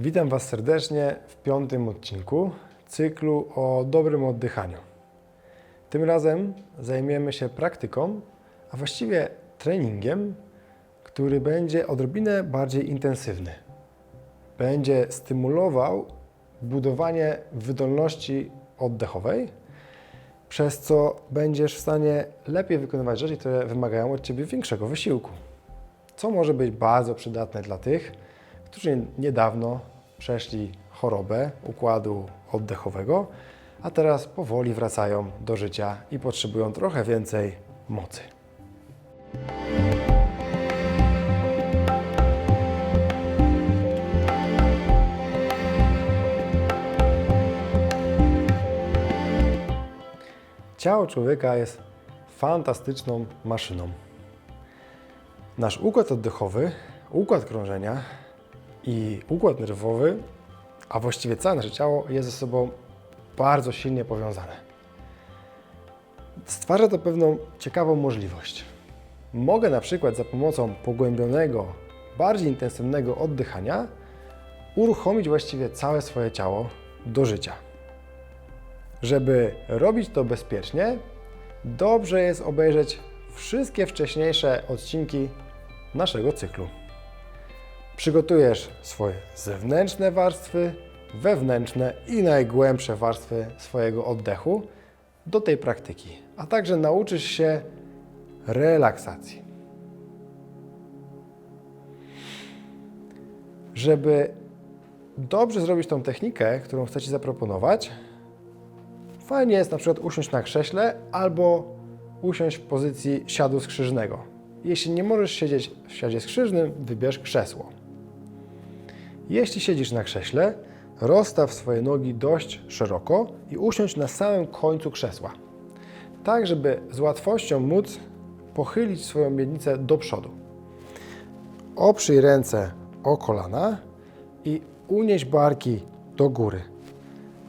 Witam Was serdecznie w piątym odcinku cyklu o dobrym oddychaniu. Tym razem zajmiemy się praktyką, a właściwie treningiem, który będzie odrobinę bardziej intensywny. Będzie stymulował budowanie wydolności oddechowej, przez co będziesz w stanie lepiej wykonywać rzeczy, które wymagają od Ciebie większego wysiłku. Co może być bardzo przydatne dla tych, którzy niedawno przeszli chorobę układu oddechowego, a teraz powoli wracają do życia i potrzebują trochę więcej mocy. Ciało człowieka jest fantastyczną maszyną. Nasz układ oddechowy, układ krążenia i układ nerwowy, a właściwie całe nasze ciało jest ze sobą bardzo silnie powiązane. Stwarza to pewną ciekawą możliwość. Mogę na przykład za pomocą pogłębionego, bardziej intensywnego oddychania uruchomić właściwie całe swoje ciało do życia. Żeby robić to bezpiecznie, dobrze jest obejrzeć wszystkie wcześniejsze odcinki naszego cyklu. Przygotujesz swoje zewnętrzne warstwy, wewnętrzne i najgłębsze warstwy swojego oddechu do tej praktyki, a także nauczysz się relaksacji. Żeby dobrze zrobić tą technikę, którą chcę Ci zaproponować, fajnie jest na przykład usiąść na krześle albo usiąść w pozycji siadu skrzyżnego. Jeśli nie możesz siedzieć w siadzie skrzyżnym, wybierz krzesło. Jeśli siedzisz na krześle, rozstaw swoje nogi dość szeroko i usiądź na samym końcu krzesła, tak żeby z łatwością móc pochylić swoją miednicę do przodu. Oprzyj ręce o kolana i unieś barki do góry.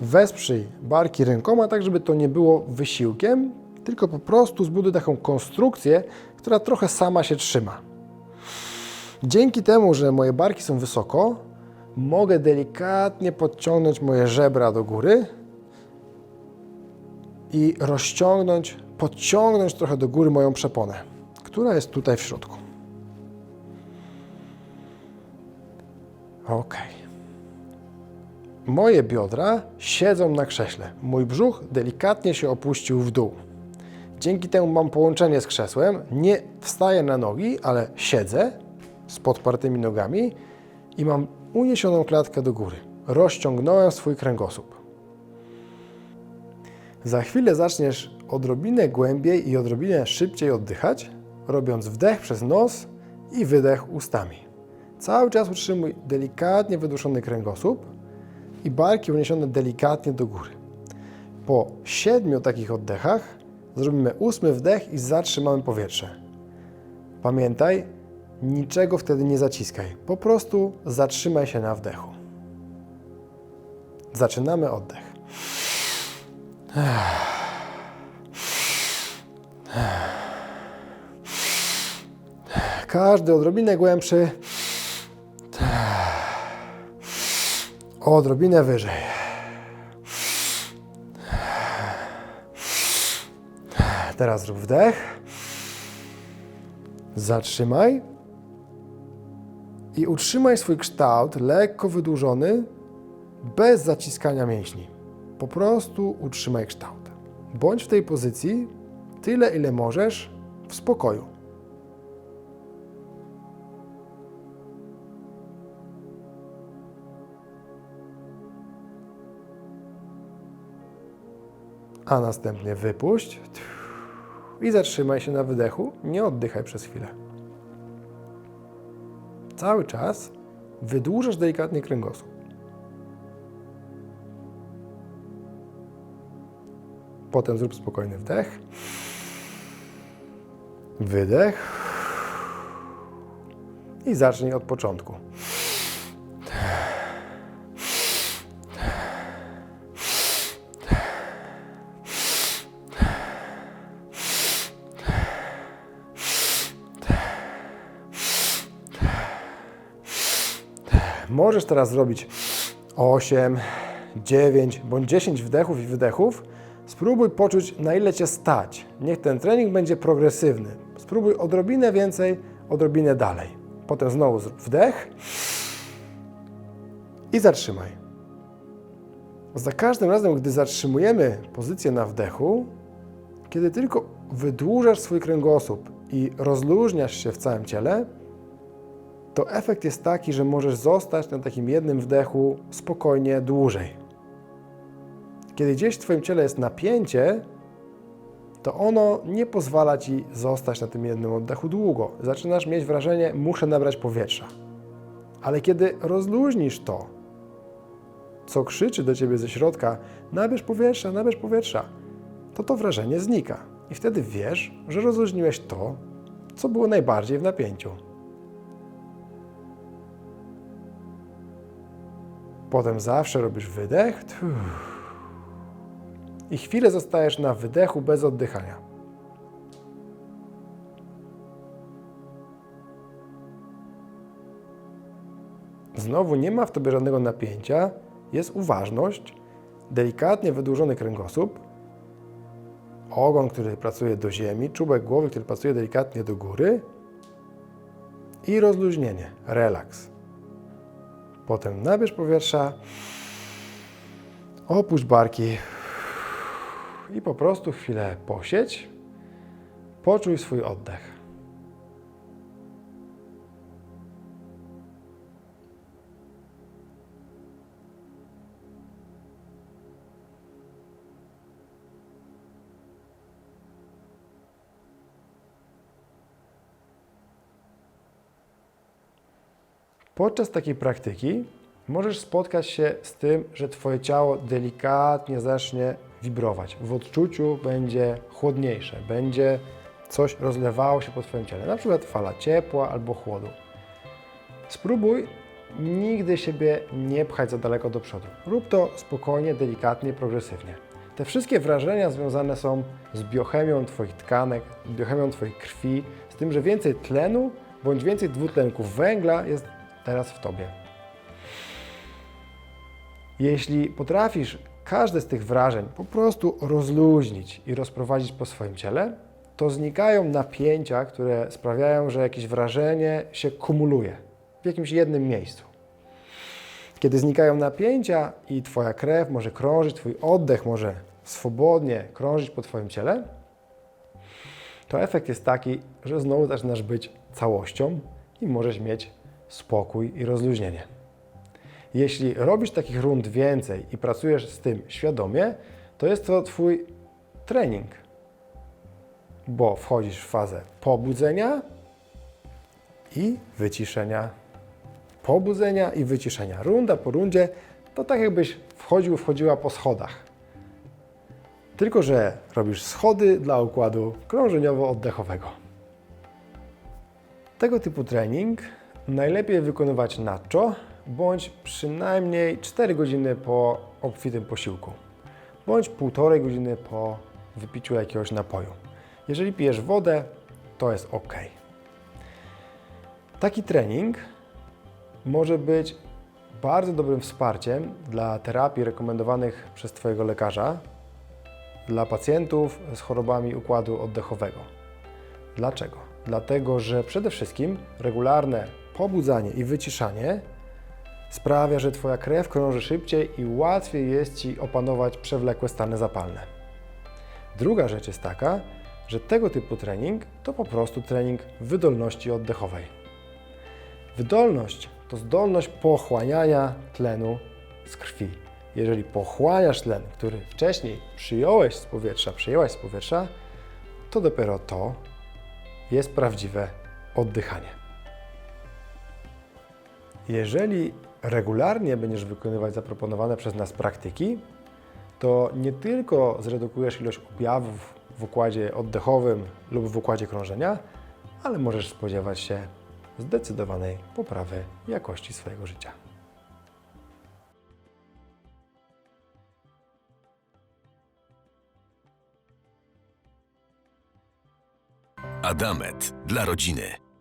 Wesprzyj barki rękoma, tak żeby to nie było wysiłkiem, tylko po prostu zbuduj taką konstrukcję, która trochę sama się trzyma. Dzięki temu, że moje barki są wysoko, mogę delikatnie podciągnąć moje żebra do góry i rozciągnąć, podciągnąć trochę do góry moją przeponę, która jest tutaj w środku. Ok. Moje biodra siedzą na krześle. Mój brzuch delikatnie się opuścił w dół. Dzięki temu mam połączenie z krzesłem. Nie wstaję na nogi, ale siedzę z podpartymi nogami i mam uniesioną klatkę do góry. Rozciągnąłem swój kręgosłup. Za chwilę zaczniesz odrobinę głębiej i odrobinę szybciej oddychać, robiąc wdech przez nos i wydech ustami. Cały czas utrzymuj delikatnie wyduszony kręgosłup i barki uniesione delikatnie do góry. Po siedmiu takich oddechach zrobimy ósmy wdech i zatrzymamy powietrze. Pamiętaj, niczego wtedy nie zaciskaj. Po prostu zatrzymaj się na wdechu. Zaczynamy oddech. Każdy odrobinę głębszy. Odrobinę wyżej. Teraz zrób wdech. Zatrzymaj. I utrzymaj swój kształt lekko wydłużony, bez zaciskania mięśni. Po prostu utrzymaj kształt. Bądź w tej pozycji tyle, ile możesz, w spokoju. A następnie wypuść i zatrzymaj się na wydechu. Nie oddychaj przez chwilę. Cały czas wydłużasz delikatnie kręgosłup. Potem zrób spokojny wdech. Wydech. I zacznij od początku. Możesz teraz zrobić 8, 9 bądź 10 wdechów i wydechów. Spróbuj poczuć, na ile cię stać. Niech ten trening będzie progresywny. Spróbuj odrobinę więcej, odrobinę dalej. Potem znowu zrób wdech i zatrzymaj. Za każdym razem, gdy zatrzymujemy pozycję na wdechu, kiedy tylko wydłużasz swój kręgosłup i rozluźniasz się w całym ciele, to efekt jest taki, że możesz zostać na takim jednym wdechu spokojnie dłużej. Kiedy gdzieś w Twoim ciele jest napięcie, to ono nie pozwala Ci zostać na tym jednym oddechu długo. Zaczynasz mieć wrażenie, muszę nabrać powietrza. Ale kiedy rozluźnisz to, co krzyczy do Ciebie ze środka, nabierz powietrza, nabierz powietrza, to to wrażenie znika. I wtedy wiesz, że rozluźniłeś to, co było najbardziej w napięciu. Potem zawsze robisz wydech i chwilę zostajesz na wydechu bez oddychania. Znowu nie ma w tobie żadnego napięcia, jest uważność, delikatnie wydłużony kręgosłup, ogon, który pracuje do ziemi, czubek głowy, który pracuje delikatnie do góry i rozluźnienie, relaks. Potem nabierz powietrza, opuść barki i po prostu chwilę posiedź, poczuj swój oddech. Podczas takiej praktyki możesz spotkać się z tym, że Twoje ciało delikatnie zacznie wibrować. W odczuciu będzie chłodniejsze, będzie coś rozlewało się po Twoim ciele, na przykład fala ciepła albo chłodu. Spróbuj nigdy siebie nie pchać za daleko do przodu. Rób to spokojnie, delikatnie, progresywnie. Te wszystkie wrażenia związane są z biochemią Twoich tkanek, biochemią Twojej krwi, z tym, że więcej tlenu bądź więcej dwutlenków węgla jest teraz w Tobie. Jeśli potrafisz każde z tych wrażeń po prostu rozluźnić i rozprowadzić po swoim ciele, to znikają napięcia, które sprawiają, że jakieś wrażenie się kumuluje w jakimś jednym miejscu. Kiedy znikają napięcia i Twoja krew może krążyć, Twój oddech może swobodnie krążyć po Twoim ciele, to efekt jest taki, że znowu zaczynasz być całością i możesz mieć spokój i rozluźnienie. Jeśli robisz takich rund więcej i pracujesz z tym świadomie, to jest to Twój trening, bo wchodzisz w fazę pobudzenia i wyciszenia. Pobudzenia i wyciszenia. Runda po rundzie to tak jakbyś wchodził, wchodziła po schodach. Tylko, że robisz schody dla układu krążeniowo-oddechowego. Tego typu trening najlepiej wykonywać na czo, bądź przynajmniej 4 godziny po obfitym posiłku, bądź półtorej godziny po wypiciu jakiegoś napoju. Jeżeli pijesz wodę, to jest ok. Taki trening może być bardzo dobrym wsparciem dla terapii rekomendowanych przez Twojego lekarza dla pacjentów z chorobami układu oddechowego. Dlaczego? Dlatego, że przede wszystkim regularne pobudzanie i wyciszanie sprawia, że Twoja krew krąży szybciej i łatwiej jest Ci opanować przewlekłe stany zapalne. Druga rzecz jest taka, że tego typu trening to po prostu trening wydolności oddechowej. Wydolność to zdolność pochłaniania tlenu z krwi. Jeżeli pochłaniasz tlen, który wcześniej przyjąłeś z powietrza, przyjęłaś z powietrza, to dopiero to jest prawdziwe oddychanie. Jeżeli regularnie będziesz wykonywać zaproponowane przez nas praktyki, to nie tylko zredukujesz ilość objawów w układzie oddechowym lub w układzie krążenia, ale możesz spodziewać się zdecydowanej poprawy jakości swojego życia. Adamet dla rodziny.